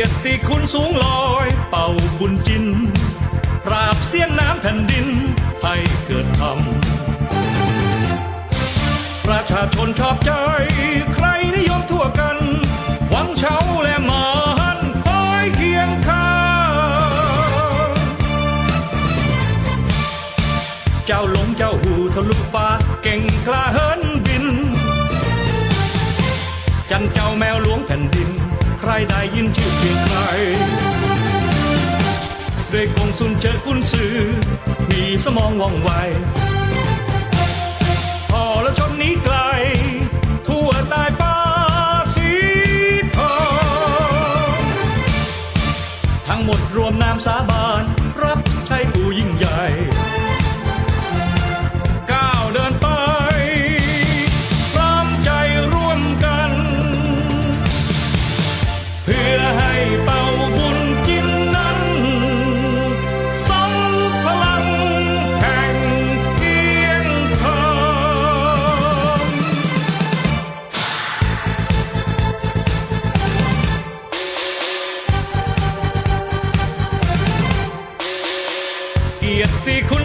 ยรติคุณสูงลอย เป่าบุญจินปราบเสียนน้ำแผ่นดินให้เกิดธรรมประชาชนชอบใจ ใครนิยมทั่วกัน หวังเช้าและหมาหันคอยเคียงข้างเจ้าหลงเจ้าหูทะลุฟ้าเก่งกล้าเหินบิน จันเจ้าแมวหลวงแผ่นดิน ใครได้ยินชื่อเพียงใครด้วยกงสุนเจอกุนซือ มีสมองว่องไวพอแล้วชนนี้ไกล ทั่วใตายฟ้าสีทอง ทั้งหมดรวมนามสาบานรับ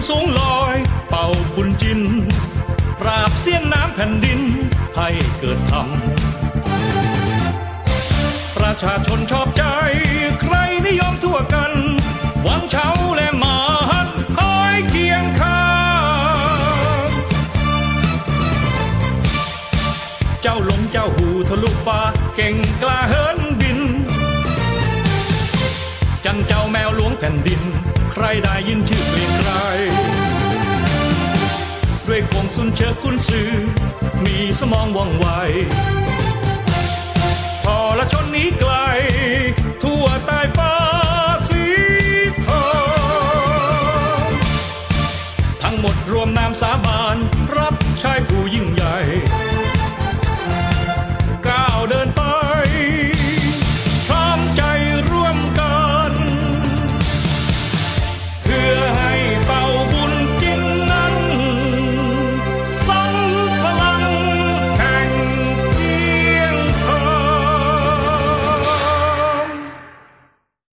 สูงลอยเป่าบุญจินปราบเสี้ยนน้ำแผ่นดินให้เกิดธรรม ประชาชนชอบใจ ใครนิยมทั่วกัน หวังเช้าและมาหันคอยเคียงข้างเจ้าหลงเจ้าหูทะลุฟ้าเก่งกล้าเหินบิน จันเจ้าแมวหลวงแผ่นดิน ใครได้ยินชื่อเปลี่ยน สุนเชอคุณซือมีสมองว่องไวพอละชนนี้ไกล ทั่วใต้ฟ้าสีทองทั้งหมดรวมนามสาบานรับ